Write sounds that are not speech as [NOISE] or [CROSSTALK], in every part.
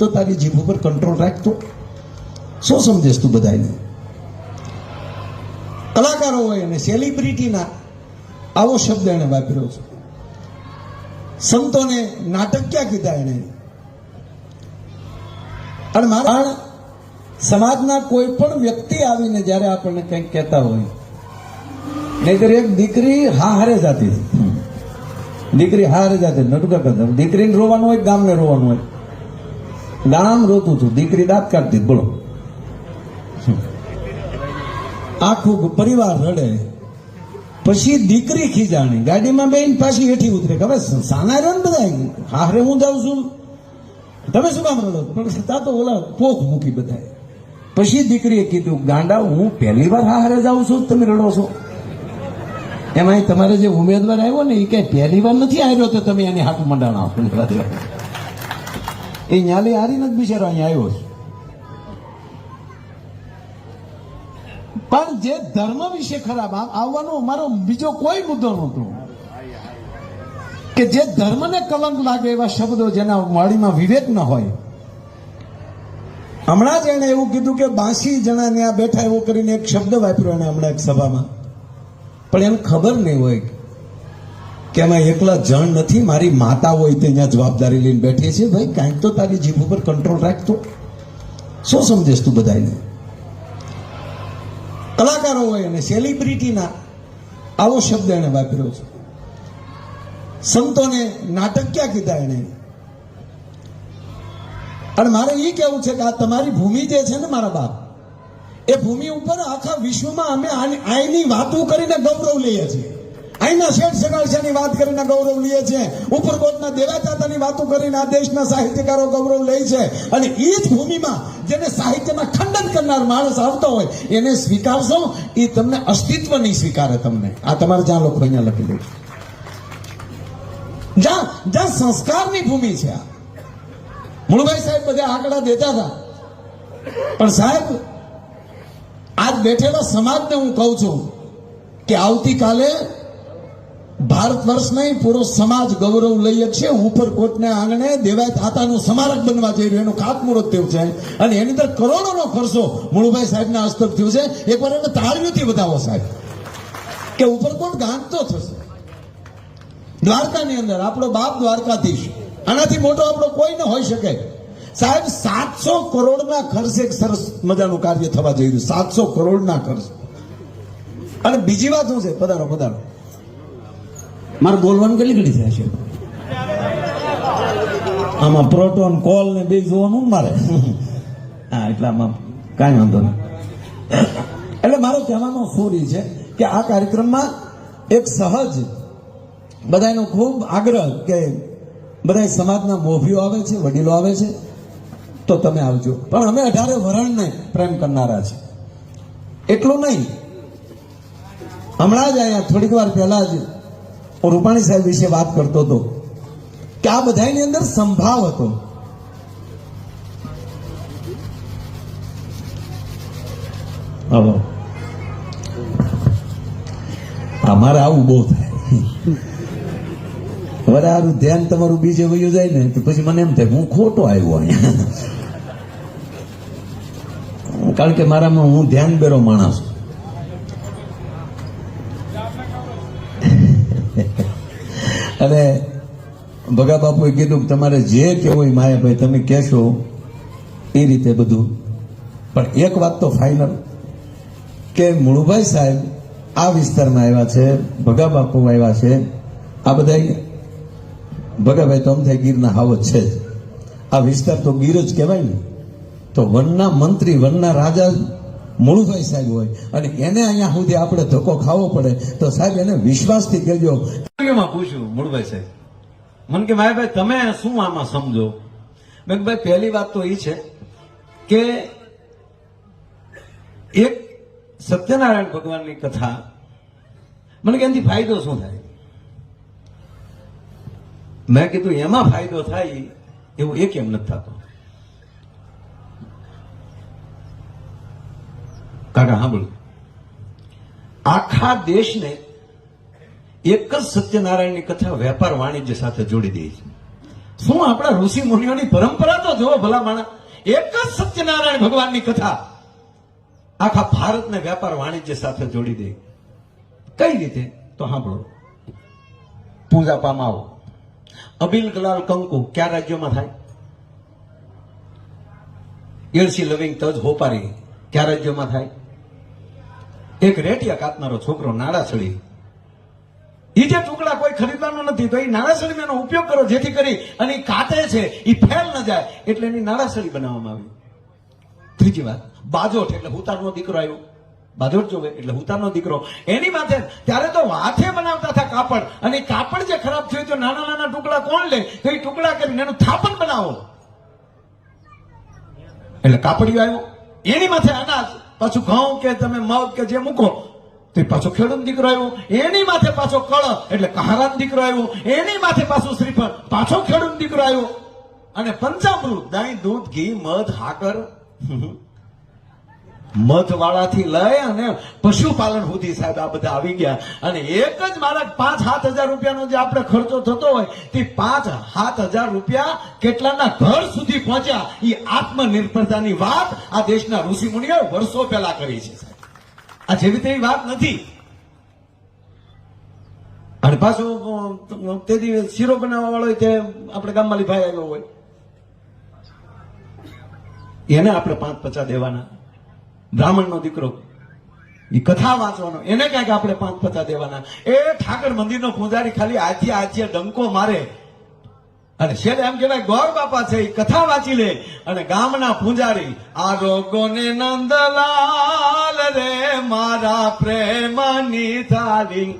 તો તારી જીભ ઉપર કંટ્રોલ રાખતો શું સમજેશ તું બધાને કલાકારો હોય અને સેલિબ્રિટીના આવો શબ્દ એને વાપર્યો છે. સંતોને ક્યાં કીધા એને અને મારા સમાજના કોઈ પણ વ્યક્તિ આવીને જ્યારે આપણને કંઈક કહેતા હોય, નહીતર એક દીકરી હા હારે જાતી દીકરી હારે જાતી નટુકા કરતા દીકરીને રોવાનું હોય ગામને રોવાનું હોય? ગામ રોતું હતું. દીકરી દાંત કાઢતી બોલો. આખું પરિવાર રડે. પછી દીકરી ખીજાણી. ગાડીમાં બેન પાછી હેઠી ઉતરે. હવે સાના રન બધા હારે હું જાઉં છું. તમે શું કામ રડો? પણ તા તો ઓલા પોખ મૂકી બધાએ પછી દીકરીએ કીધું, ગાંડા, હું પહેલી વાર હારે જાઉં છું. તમે રડો છો. એમાં તમારે જે ઉમેદવાર આવ્યો ને એ કઈ પહેલી વાર નથી આવ્યો તો તમે એની હાથ મંડાણા આપો. એ ન્યાલી હારીને જ બિચારો અહીંયા આવ્યો છે. પણ જે ધર્મ વિશે ખરાબ આવવાનો અમારો બીજો કોઈ મુદ્દો નહોતો. કે જે ધર્મને કલંક લાગે એવા શબ્દો જેના વાળીમાં વિવેક ન હોય. હમણાં જ એણે એવું કીધું કે બાસી જણા ત્યાં બેઠા એવું કરીને એક શબ્દ વાપર્યો એને હમણાં એક સભામાં. પણ એને ખબર નહીં હોય કે અમે એકલા જણ નથી, મારી માતા હોય તે અહીંયા જવાબદારી લઈને બેઠી છે. ભાઈ, કાંઈક તો તારી જીભ ઉપર કંટ્રોલ રાખતો શું સમજેશ તું બધાને કલાકારો હોય અને સેલિબ્રિટીના આવો શબ્દ એને વાપર્યો છે. સંતોને નાટક ક્યાં કીધા એને અને મારે એ કહેવું છે કે આ તમારી ભૂમિ જે છે ને મારા બાપ, એ ભૂમિ ઉપર આખા વિશ્વમાં અમે આની- વાતો કરીને ગૌરવ લઈએ છીએ. અહીંના શેઠ સગાડશાની વાત કરીને ગૌરવ લઈએ છીએ ઉપરકોટના દેવાદાતાની વાતો કરીને આ દેશના સાહિત્યકારો ગૌરવ લે છે. અને એ જ ભૂમિમાં જેને સાહિત્યમાં ખંડન કરનાર માણસ આવતો હોય, એને સ્વીકારશો એ તમને અસ્તિત્વ નહીં સ્વીકારે તમને. આ તમારે જ્યાં લોકો અહીંયા લખી દે. જ્યાં જ્યાં સંસ્કારની ભૂમિ છે આ. મુળભાઈ સાહેબ બધા આંકડા દેતા હતા. પણ સાહેબ, આજ બેઠેલા સમાજને હું કહું છું કે આવતીકાલે ભારત વર્ષ નહીં, પૂરો સમાજ ગૌરવ લઈએ છીએ. ઉપરકોટને આંગણે દેવાય તાતાનું સ્મારક બનવા જઈ રહ્યું. એનું ખાતમુહૂર્ત થયું છે. અને એની અંદર કરોડોનો ખર્ચો મુળુભાઈ સાહેબના હસ્તક થયું છે. એકવાર એને તાળીઓથી બતાવો સાહેબ. કે ઉપરકોટ ગાંધતો થશે. દ્વારકાની અંદર આપણો બાપ દ્વારકાધીશ. આનાથી મોટો આપણો કોઈ ન હોઈ શકે. સાહેબ, સાતસો કરોડના ખર્ચે એક સરસ મજાનું કાર્ય થવા જઈ રહ્યું. સાતસો કરોડના ખર્ચ. અને બીજી વાત શું છે? પધારો પધારો. મારે બોલવાનું કેટલી ઘડી થાય છે? આમાં પ્રોટોન કોલ ને બે જોવાનું મારે. હા, એટલે આમાં કાંઈ વાંધો નહીં. એટલે મારો કહેવાનો સોરી છે કે આ કાર્યક્રમમાં એક સહજ બધાનો ખૂબ આગ્રહ કે બધા સમાજના મોભીઓ આવે છે, વડીલો આવે છે, તો તમે આવજો. પણ અમે અઢારે વરણને પ્રેમ કરનારા છે. એટલું નહીં. હમણાં જ અહીંયા થોડીક વાર પહેલા જ હું રૂપાણી સાહેબ વિશે વાત કરતો હતો કે આ બધાની અંદર સંભાવ હતો. અમારે આવું બહુ થાય. વરારું ધ્યાન તમારું બીજે વયું જાય ને તો પછી મને એમ થાય હું ખોટો આવ્યો અહીંયા. કારણ કે મારામાં હું ધ્યાન બેરો માણસ છું. અને ભગા બાપુએ કીધું તમારે જે કહેવું હોય માયાભાઈ, તમે કહેશો એ રીતે બધું. પણ એક વાત તો ફાઇનલ કે મુળુભાઈ સાહેબ આ વિસ્તારમાં આવ્યા છે ભગા બાપુ આવ્યા છે. આ બધા ભગાભાઈ તો અમ ગીરના હાવ જ છે આ વિસ્તાર તો ગીર જ કહેવાય ને. તો વનના મંત્રી, વનના રાજા મુળુભાઈ સાહેબ હોય. અને એને અહીંયા સુધી આપણે ધક્કો ખાવો પડે તો સાહેબ એને વિશ્વાસથી કહેજો. પૂછ્યું, મુળભાઈ સાહેબ? મને કે ભાઈ ભાઈ તમે શું આમાં સમજો? મેં ભાઈ, પહેલી વાત તો એ છે કે એક સત્યનારાયણ ભગવાનની કથા, મને કે એનાથી ફાયદો શું થાય? મેં કીધું, એમાં ફાયદો થાય એવું એક એમ નથી થતો. કાકા સાંભળો આખા દેશને એક જ સત્યનારાયણની કથા વેપાર વાણિજ્ય સાથે જોડી દે છે. શું આપણા ઋષિ મુનિઓની પરંપરા તો જુઓ ભલા માણા એક જ સત્યનારાયણ ભગવાનની કથા આખા ભારતને વેપાર વાણિજ્ય સાથે જોડી દે. કઈ રીતે? તો સાંભળો પૂજા પામાવો અબિલ ગલાલ કંકુ કયા રાજ્યોમાં થાય? એલસી લવિંગ તજ હોપારી કયા રાજ્યોમાં થાય? એક રેટિયા કાપનારો છોકરો નાડાસળી એ જે ટુકડા કોઈ ખરીદવાનો નથી, તો એ નાણાસળીનો એનો ઉપયોગ કરો, જેથી કરી અને એ કાતે છે એ ફેલ ન જાય, એટલે એની નાણાસળી બનાવવામાં આવી. ત્રીજી વાત, બાજોઠ, એટલે હુતારનો દીકરો આવ્યો. બાજોઠ જોવે, એટલે હુતારનો દીકરો. એની માથે, ત્યારે તો હાથે બનાવતા હતા કાપડ, અને કાપડ જે ખરાબ થયું તો નાના નાના ટુકડા કોણ લે? તો એ ટુકડા કરીને એનું થાપણ બનાવો. એટલે કાપડિયો આવ્યો. એની માથે અનાજ પાછું ઘઉં કે તમે મગ કે જે મૂકો, તે પાછો ખેડૂત દીકરો આવ્યો. એની માથે પાછો કળ, એટલે કહારાન દીકરો આવ્યો. એની માથે પાછું શ્રીફળ, પાછો ખેડૂત દીકરો આવ્યો. અને પંચામૃત દાઈ દૂધ, ઘી, મધ, હાકર. મધ વાળાથી લઈ અને પશુપાલન સુધી સાહેબ આ બધા આવી ગયા. અને એક જ મારા પાંચ સાત હજાર રૂપિયાનો જે આપણે ખર્ચો થતો હોય તે પાંચ સાત હજાર રૂપિયા કેટલાના ઘર સુધી પહોંચ્યા. એ આત્મનિર્ભરતાની વાત આ દેશના ઋષિમુનિઓ વર્ષો પહેલા કરી છે સાહેબ. આ જેવી તેવી વાત નથી. અને પાછો અ, તે શીરો બનાવવા વાળો તે આપણે ગામમાં લીભાઈ આવ્યો હોય. એને આપણે પાંચ પચાસ દેવાના. બ્રાહ્મણનો દીકરો. એ કથા વાંચવાનો. એને ક્યાંક આપણે પાંચ પચાસ દેવાના. એ ઠાકર મંદિરનો પૂજારી ખાલી આજે આજે ડંકો મારે. અને છેલ્લે એમ કહેવાય, ગોર બાપા છે, એ કથા વાંચી લે. અને ગામના પૂજારી, આ રોગોને નંદલાલ રે, મારા પ્રેમની થાળી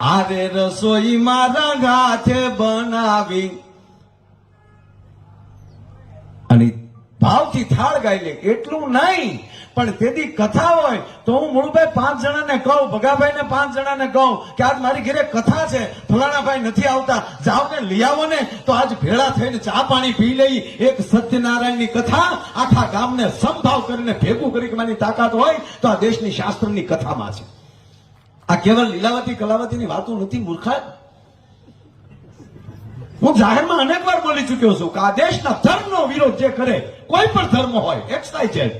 આરે રસોઈ મારા ગાથે બનાવી. અને ભાવથી થાળ ગાઈ લે. એટલું નહીં. પણ તેથી કથા હોય, તો હું મૂળભાઈ પાંચ જણાને કહું ભગાભાઈ ને પાંચ જણાને કહું કે આજ મારી ઘરે કથા છે, ફલાણાભાઈ નથી આવતા જાઓ ને લઈ આવો ને, તો આજ ભેળા થઈને ચા પાણી પી લઈ, એક સત્યનારાયણની કથા આખા ગામને સંભાવ કરીને ભેગું કરી તાકાત હોય, તો આ દેશની શાસ્ત્રની કથામાં છે. આ કેવળ લીલાવતી કલાવતીની વાતો નથી મૂર્ખા હું જાહેરમાં અનેક વાર બોલી ચુક્યો છું કે આ દેશના ધર્મનો વિરોધ જે કરે, કોઈ પણ ધર્મ હોય, એક્સ વાય ઝેડ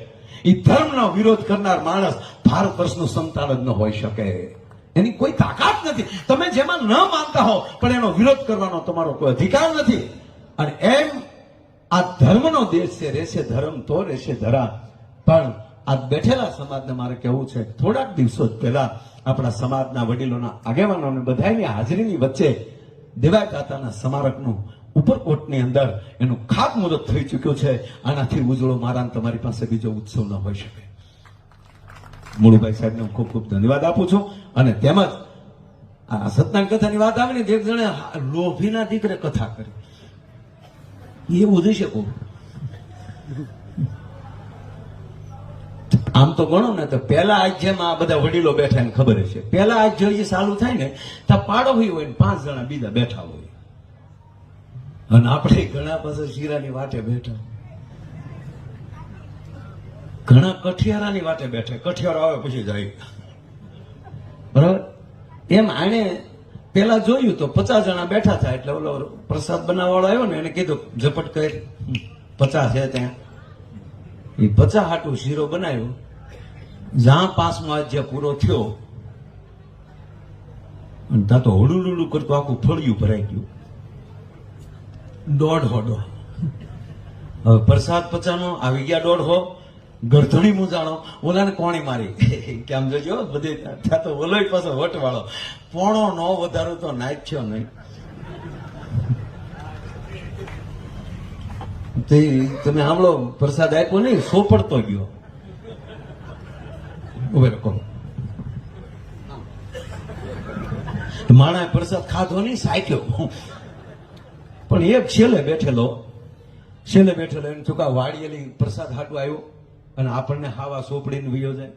એ ધર્મનો વિરોધ કરનાર માણસ ભારત વર્ષનું સંતાન ન હોઈ શકે. એની કોઈ તાકાત નથી. તમે જેમાં ન માનતા હો, પણ એનો વિરોધ કરવાનો તમારો કોઈ અધિકાર નથી. અને એમ આ ધર્મનો દેશ છે રહેશે ધર્મ તો રહેશે ધરા. પણ આ બેઠેલા સમાજને મારે કહેવું છે, થોડાક દિવસો પહેલા આપણા સમાજના વડીલોના આગેવાનો અને બધાની હાજરીની વચ્ચે દેવાય કાતાના સ્મારકનું ઉપરકોટની અંદર એનું ખાતમુહૂર્ત થઈ ચૂક્યું છે. આનાથી ઉજળો મારા તમારી પાસે બીજો ઉત્સવ ન હોઈ શકે. મુળુભાઈ સાહેબને હું ખૂબ ખૂબ ધન્યવાદ આપું છું અને તેમજ આ સત્યનારાયણ કથાની વાત આવે ને એક જણે લોભીના દીકરે કથા કરી. એવું થઈ શકો. આમ તો ગણો ને તો પહેલા આજ જેમ આ બધા વડીલો બેઠા એને ખબર છે પહેલા આજ જોઈએ ચાલુ થાય ને તો પાડો હોય ને પાંચ જણા બીજા બેઠા હોય. અને આપણે ઘણા પાસે શીરાની વાટે બેઠા. ઘણા કઠિયારાની વાટે બેઠા. કઠિયારો આવે પછી જાય. બરાબર? એમ આણે પેલા જોયું તો પચાસ જણા બેઠા થાય એટલે ઓલો પ્રસાદ બનાવવાળો આવ્યો ને એને કીધું, ઝપટ કરી. પચાસ છે ત્યાં. એ પચાસ હાટું શીરો બનાવ્યો. જ્યાં પાસમાં જે પૂરો થયો. અને ત્યાં તો હળુલુલું કરતું આખું ફળિયું ભરાઈ ગયું. દોઢ પ્રસાદ પચાનો આવી ગયા દોઢ હો. ગરધણી મુજાણો. ઓલાને કોણી મારી. [LAUGHS] કેમ જોજો, બધે ત્યાં તો ઓલોય પાછો વટ પોણો નો વધારો તો નાખ્યો નહીં. તે તમે સાંભળો, પ્રસાદ આપ્યો નહીં, સોપડતો ગયો. ઉભે કહો. માણાએ પ્રસાદ ખાધો નહીં સાખ્યો પણ એક છેલ્લે બેઠેલો છેલ્લે બેઠેલો એને ચૂકા વાળીએલી પ્રસાદ હાટું આવ્યો અને આપણને હાવા સોપડીને વયો જાય.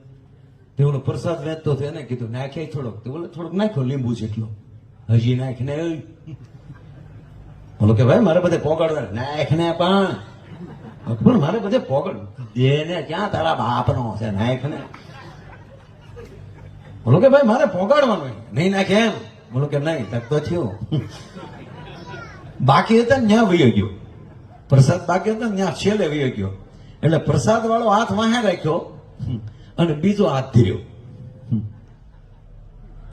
તે પ્રસાદ વેચતો હતો, એને કીધું, નાખે થોડોક. તે બોલે થોડોક નાખ્યો, લીંબુ જેટલો. હજી નાખને બોલો કે, ભાઈ, મારે બધે પોગાડવા નાખને પણ. પણ મારે બધે પોગડ ને ક્યાં તારા બાપનો છે? નાખને બોલો કે, ભાઈ, મારે પોગાડવાનું નહીં નાખે એમ. બોલો કે, નહીં, તક તો થયું. બાકી હતા ને ત્યાં વયો ગયો. પ્રસાદ બાકી હતા ને ત્યાં છેલ્લે વયો ગયો. એટલે પ્રસાદ વાળો હાથ વાહે રાખ્યો અને બીજો હાથ ધીર્યો.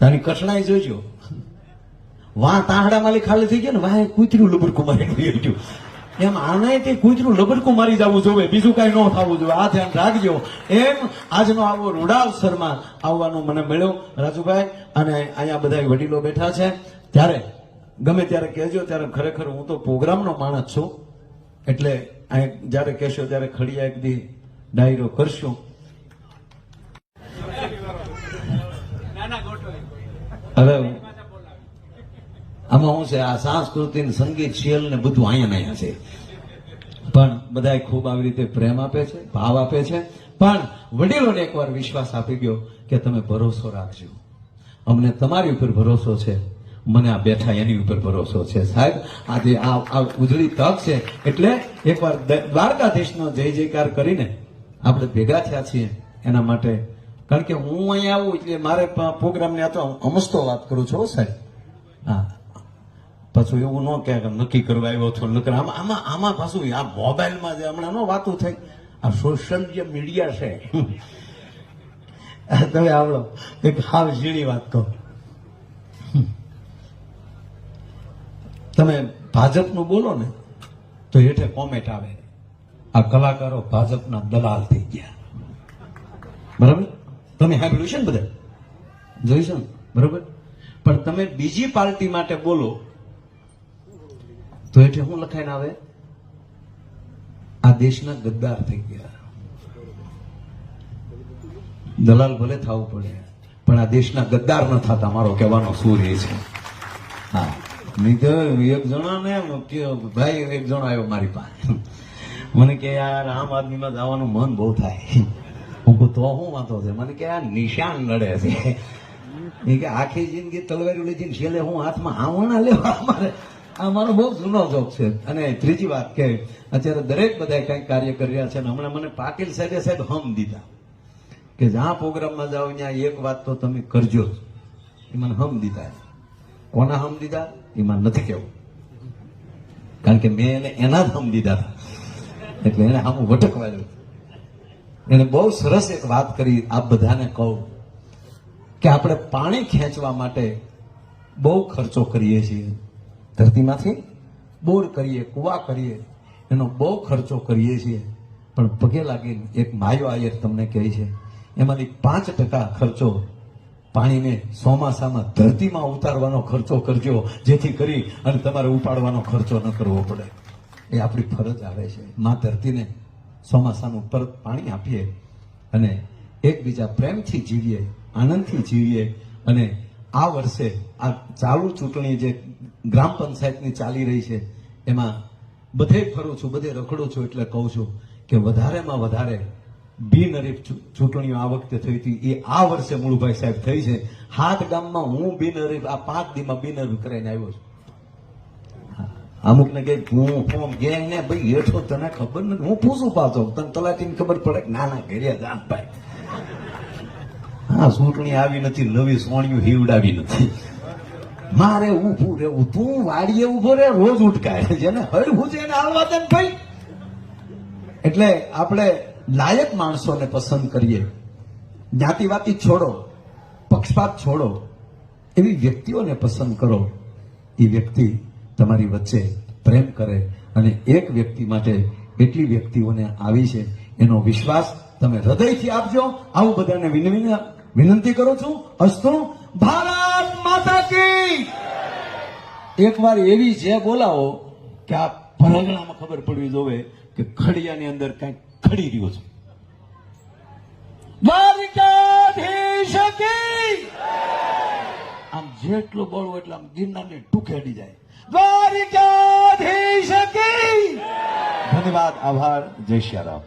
તારી કઠણાઈ જોજો. વાહ, તાહડા માલી ખાલી થઈ ગયો ને વાહે કૂતરું લબડકું મારી વયો ગયું. એમ આને તે કૂતરું લબડકું મારી જવું જોવે, બીજું કઈ ન થવું જોઈએ આ ધ્યાન રાખજો. એમ આજનો આવો રૂડાવસરમાં આવવાનો મને મળ્યો. રાજુભાઈ અને અહીંયા બધા વડીલો બેઠા છે. ત્યારે ગમે ત્યારે કહેજો, ત્યારે ખરેખર હું તો પ્રોગ્રામનો માણસ છું. એટલે જ્યારે કહેશો ત્યારે ખડિયા એક દી ડાયરો કરશું. હવે આમાં શું છે, આ સંસ્કૃતિ સંગીત શિયલ ને બધું અહીંયા અહીંયા છે. પણ બધા ખૂબ આવી રીતે પ્રેમ આપે છે, ભાવ આપે છે. પણ વડીલોને એકવાર વિશ્વાસ આપી ગયો કે તમે ભરોસો રાખજો. અમને તમારી ઉપર ભરોસો છે. મને આ બેઠા એની ઉપર ભરોસો છે સાહેબ. આજે આ ઉજળી તક છે. એટલે એકવાર દ્વારકાધીશનો જય જયકાર કરીને આપણે ભેગા થયા છીએ એના માટે. કારણ કે હું અહીંયા આવું એટલે મારે પ્રોગ્રામને આ તો અમસ્તો વાત કરું છું સાહેબ. હા. પાછું એવું ન કે નક્કી કરવા આવ્યો છો નકર આમાં આમાં આમાં પાછું આ મોબાઈલમાં જે હમણાં ન વાતું થઈ. આ સોશિયલ જે મીડિયા છે. તમે આવડો. એક હાવ ઝીણી વાત કહો. તમે ભાજપનું બોલો ને, તો હેઠે કોમેન્ટ આવે. આ કલાકારો ભાજપના દલાલ થઈ ગયા. બરાબર? તમે સાંભળ્યું છે ને બધા? જોઈશું ને? બરાબર? પણ તમે બીજી પાર્ટી માટે બોલો, તો એટલે શું લખાઈને આવે? આ દેશના ગદ્દાર થઈ ગયા. દલાલ ભલે થવું પડે, પણ આ દેશના ગદ્દાર ન થતા, મારો કહેવાનો શું રહે છે. હા. નહીં એક જણા ને ભાઈ, એક જણો આવ્યો મારી પાસે. મને કે, યાર, આમ આદમીમાં જવાનું મન બહુ થાય. હું કહું, તો શું વાંધો છે? મને કે, આ નિશાન લડે છે. એ કે, આખી જિંદગી તલવારી જઈને છેલ્લે હું હાથમાં આવણા લેવા મારે આ મારો બહુ જૂનો જોક છે. અને ત્રીજી વાત કે, અત્યારે દરેક બધા કંઈક કાર્ય કરી રહ્યા છે અને હમણાં મને પાટીલ સાહેબે સાહેબ હમ દીધા કે જ્યાં પ્રોગ્રામમાં જાઓ ત્યાં એક વાત તો તમે કરજો એ મને હમ દીધા. કોના હમ દીધા? એમાં નથી કેવું. કારણ કે મેં એને એના જ દીધા એટલે એને આમ વટકવાયું એને બહુ સરસ એક વાત કરી, આપ બધાને કહું કે આપણે પાણી ખેંચવા માટે બહુ ખર્ચો કરીએ છીએ. ધરતીમાંથી બોર કરીએ, કુવા કરીએ, એનો બહુ ખર્ચો કરીએ છીએ. પણ પગે લાગીને એક માયો આયર તમને કહે છે, એમાંથી પાંચ ટકા ખર્ચો પાણીને ચોમાસામાં ધરતીમાં ઉતારવાનો ખર્ચો કરજો, જેથી કરી અને તમારે ઉપાડવાનો ખર્ચો ન કરવો પડે. એ આપણી ફરજ આવે છે. માં ધરતીને ચોમાસાનું પરત પાણી આપીએ અને એકબીજા પ્રેમથી જીવીએ, આનંદથી જીવીએ અને આ વર્ષે આ ચાલુ ચૂંટણી જે ગ્રામ પંચાયતની ચાલી રહી છે, એમાં બધે ફરું છું, બધે રખડું છું એટલે કહું છું કે વધારેમાં વધારે બિનહરીફ ચૂંટણીઓ આ વખતે થઈ હતી. એ આ વર્ષે મુળુભાઈ સાહેબ થઈ છે. હાથ ગામમાં હું બિનહરીફ આ પાંચ દીમાં બિનહરીફ કરાઈને આવ્યો છું. અમુક ને કઈ હું ફોમ ગેંગ ને ભાઈ હેઠો તને ખબર નથી. હું પૂછું પાછો. તને તલાટીને ખબર પડે ના ના ઘેરિયા જાન ભાઈ. હા, ચૂંટણી આવી નથી. નવી સોણિયું હીવડાવી નથી. મારે ઊભું રહેવું. તું વાડીએ ઊભો રે રોજ ઉટકાય. જેને હરવું છે એને હાલવા દે ભાઈ. એટલે આપણે લાયક માણસોને પસંદ કરીએ. જ્ઞાતિવાતી છોડો, પક્ષપાત છોડો, એવી વ્યક્તિઓને પસંદ કરો. એ વ્યક્તિ તમારી વચ્ચે પ્રેમ કરે અને એક વ્યક્તિ માટે એટલી વ્યક્તિઓને આવી છે, એનો વિશ્વાસ તમે હૃદયથી આપજો. આવું બધાને વિનંતી કરું છું. અસ્તુ ભારત માતા કી! એકવાર એવી જે બોલાવો કે આ પરગણામાં ખબર પડવી જોવે કે ખડિયાની અંદર કંઈક ખડી રહ્યો છું. દ્વારિકાધીશ આમ જેટલું બોલવું એટલે આમ ગિરનારને ટૂંકેડી જાય. દ્વારિકાધીશ ધન્યવાદ આભાર જય શ્રી રામ.